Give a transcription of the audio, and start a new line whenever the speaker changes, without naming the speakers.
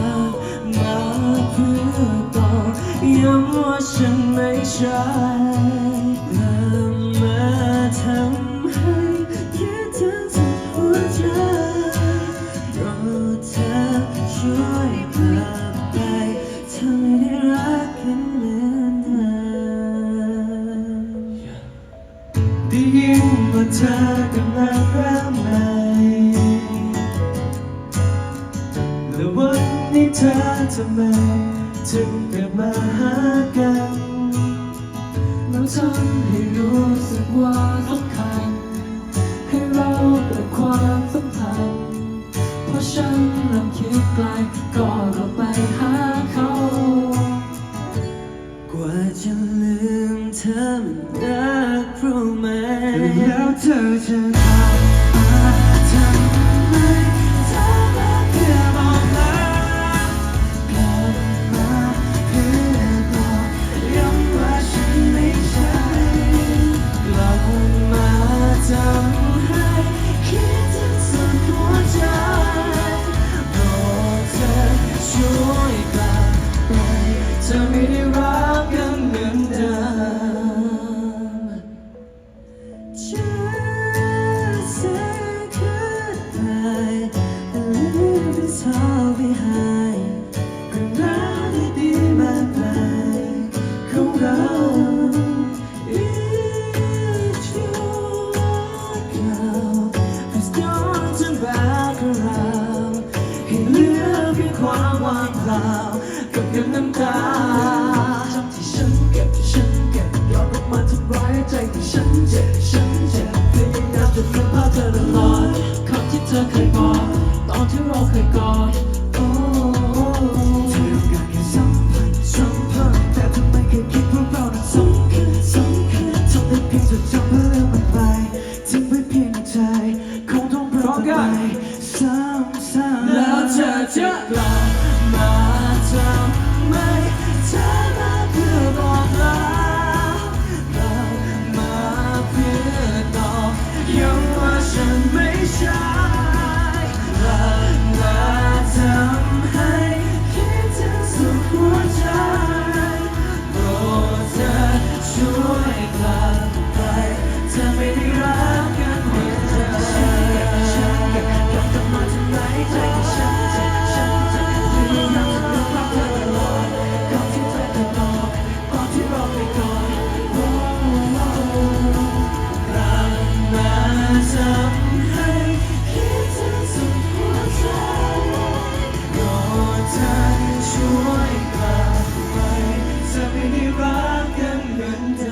ลับมาเพื่อบอกย้ำว่าฉันไม่ใช่กลับมาทำให้คิดถึงสุดหัวใจรอเธอช่วยกลับไปทำให้ได้รักกันเหมือนเดิมได้ยินว่าเธอกำลังริ่ม ธอทำไมถึงกลับมาหากันแล้วทำให้รู้สึกว่าสำคัญให้เราเกิดความสัมพันธ์เพราะฉันเริ่มคิดไกลก็กลับไปหาเขา กว่าจะลืมเธอมันรักรู้ไหมแล้วเธอจะ เปล่ากับเพียงน้ำตาจำที่ฉันเก็บที่ฉันเก็บย้อนกลับมาทำร้ายใจที่ฉันเจ็บฉันเจ็บพยายามจะลืมภาพเธอตลอดคำที่เธอเคยบอกตอนที่เราเคยกอดโอ้เธอต้องการแค่สัมผัสสัมผัสแต่ทำไมเคยคิดว่าเรานั้นสำคัญสำคัญทำได้เพียงจดจำเพื่อลืมมันไปทิ้งไว้เพียงในใจคงต้องริ่มต้นใหม่ซ้ำแล้วเธอจะกลับ ช่วยกลับไปจะไม่ได้รักกันเหมือนเดิม